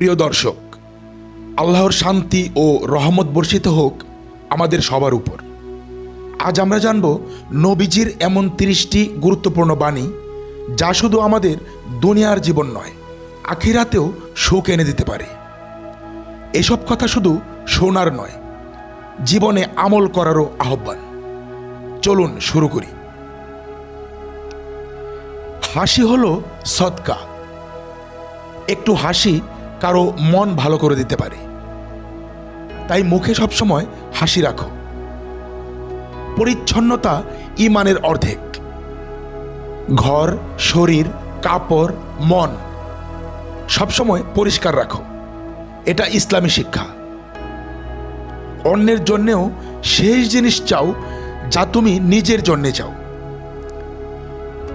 প্রিয় দর্শক, আল্লাহর শান্তি ও রহমত বর্ষিত হোক আমাদের সবার উপর। আজ আমরা জানব নবীজির এমন তিরিশটি গুরুত্বপূর্ণ বাণী, যা শুধু আমাদের দুনিয়ার জীবন নয়, আখিরাতেও সুখ এনে দিতে পারে। এসব কথা শুধু শোনার নয়, জীবনে আমল করারও আহ্বান। চলুন শুরু করি। হাসি হলো সৎকা একটু হাসি কারও মন ভালো করে দিতে পারে। তাই মুখে সবসময় হাসি রাখো। পরিচ্ছন্নতা ইমানের অর্ধেক। ঘর, শরীর, কাপড়, মন সবসময় পরিষ্কার রাখো। এটা ইসলামী শিক্ষা। অন্যের জন্যেও শেষ জিনিস চাও যা তুমি নিজের জন্যে চাও।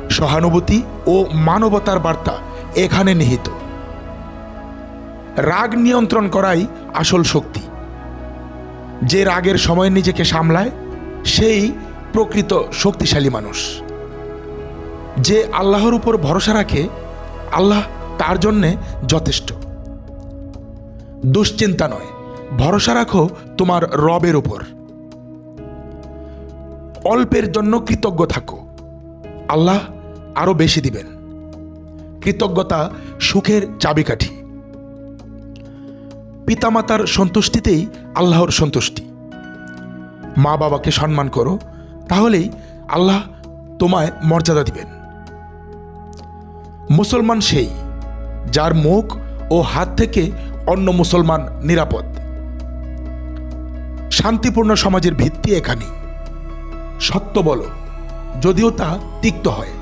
সহানুভূতি ও মানবতার বার্তা এখানে নিহিত। রাগ নিয়ন্ত্রণ করাই আসল শক্তি। যে রাগের সময় নিজেকে সামলায়, সেই প্রকৃত শক্তিশালী মানুষ। যে আল্লাহর উপর ভরসা রাখে, আল্লাহ তার জন্যে যথেষ্ট। দুশ্চিন্তা নয়, ভরসা রাখো তোমার রবের উপর। অল্পের জন্য কৃতজ্ঞ থাকো। আল্লাহ আরও বেশি দিবেন। কৃতজ্ঞতা সুখের চাবিকাঠি। পিতামাতার সন্তুষ্টিতেই আল্লাহর সন্তুষ্টি। মা বাবাকে সম্মান করো, তাহলেই আল্লাহ তোমায় মর্যাদা দিবেন। মুসলমান সেই, যার মুখ ও হাত থেকে অন্য মুসলমান নিরাপদ। শান্তিপূর্ণ সমাজের ভিত্তি এখানেই সত্য বলো, যদিও তা তিক্ত হয়।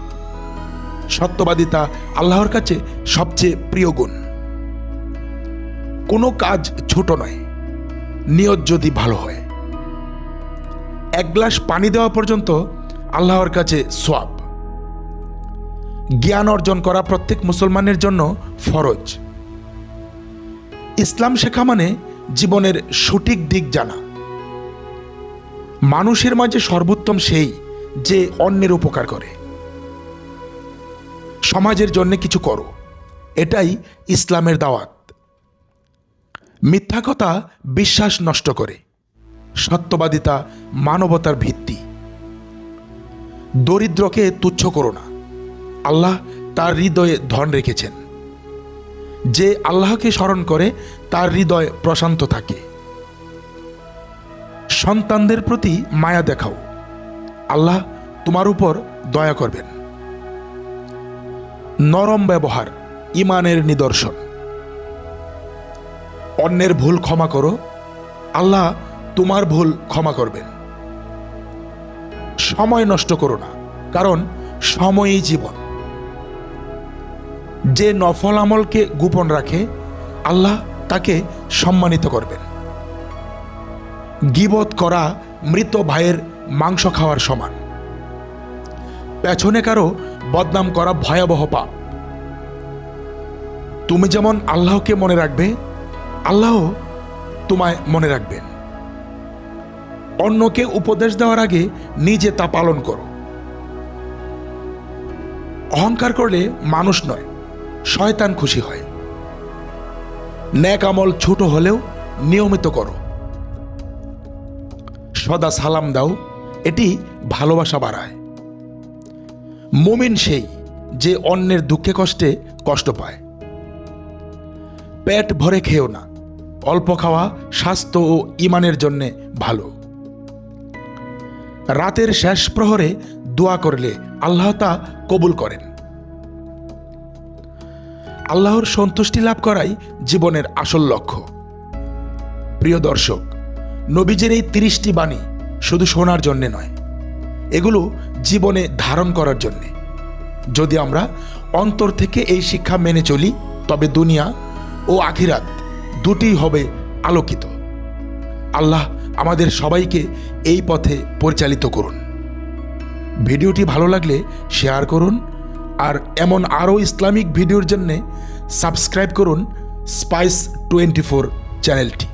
সত্যবাদিতা আল্লাহর কাছে সবচেয়ে প্রিয় গুণ। কোনো কাজ ছোট নয়, নিয়ত যদি ভালো হয়। এক গ্লাস পানি দেওয়া পর্যন্ত আল্লাহর কাছে সোয়াব। জ্ঞান অর্জন করা প্রত্যেক মুসলমানের জন্য ফরজ। ইসলাম শেখা মানে জীবনের সঠিক দিক জানা। মানুষের মাঝে সর্বোত্তম সেই যে অন্যের উপকার করে। সমাজের জন্য কিছু করো, এটাই ইসলামের দাওয়াত। মিথ্যা কথা বিশ্বাস নষ্ট করে। সত্যবাদিতা মানবতার ভিত্তি। দরিদ্রকে তুচ্ছ করো না। আল্লাহ তার হৃদয়ে ধন রেখেছেন। যে আল্লাহকে স্মরণ করে, তার হৃদয় প্রশান্ত থাকে। সন্তানদের প্রতি মায়া দেখাও। আল্লাহ তোমার উপর দয়া করবেন। নরম ব্যবহার, ইমানের নিদর্শন। অন্যের ভুল ক্ষমা করো, আল্লাহ তোমার ভুল ক্ষমা করবেন। সময় নষ্ট করো না, কারণ সময়ই জীবন। যে নফল আমলকে গোপন রাখে, আল্লাহ তাকে সম্মানিত করবেন। গিবত করা মৃত ভাইয়ের মাংস খাওয়ার সমান। পেছনে কারও বদনাম করা ভয়াবহ পাপ। তুমি যেমন আল্লাহকে মনে রাখবে আল্লাহ তোমায় মনে রাখবেন। অন্যকে উপদেশ দেওয়ার আগে নিজে তা পালন করো। অহংকার করলে মানুষ নয়, শয়তান খুশি হয়। ন্যাক আমল ছোট হলেও নিয়মিত করো। সদা সালাম দাও, এটি ভালোবাসা বাড়ায়। মুমিন সেই যে অন্যের দুঃখে কষ্টে কষ্ট পায়। পেট ভরে খেও না অল্প খাওয়া স্বাস্থ্য ও ইমানের জন্যে ভালো। রাতের শেষ প্রহরে দোয়া করলে আল্লাহ তা কবুল করেন। আল্লাহর সন্তুষ্টি লাভ করাই জীবনের আসল লক্ষ্য। প্রিয় দর্শক, নবীজের এই তিরিশটি বাণী শুধু শোনার জন্যে নয়, এগুলো জীবনে ধারণ করার জন্যে। যদি আমরা অন্তর থেকে এই শিক্ষা মেনে চলি, তবে দুনিয়া ও আখিরাত দুটিই হবে আলোকিত। আল্লাহ আমাদের সবাইকে এই পথে পরিচালিত করুন। ভিডিওটি ভালো লাগলে শেয়ার করুন আর এমন আরও ইসলামিক ভিডিওর জন্যে সাবস্ক্রাইব করুন স্পাইস টোয়েন্টি ফোর চ্যানেলটি।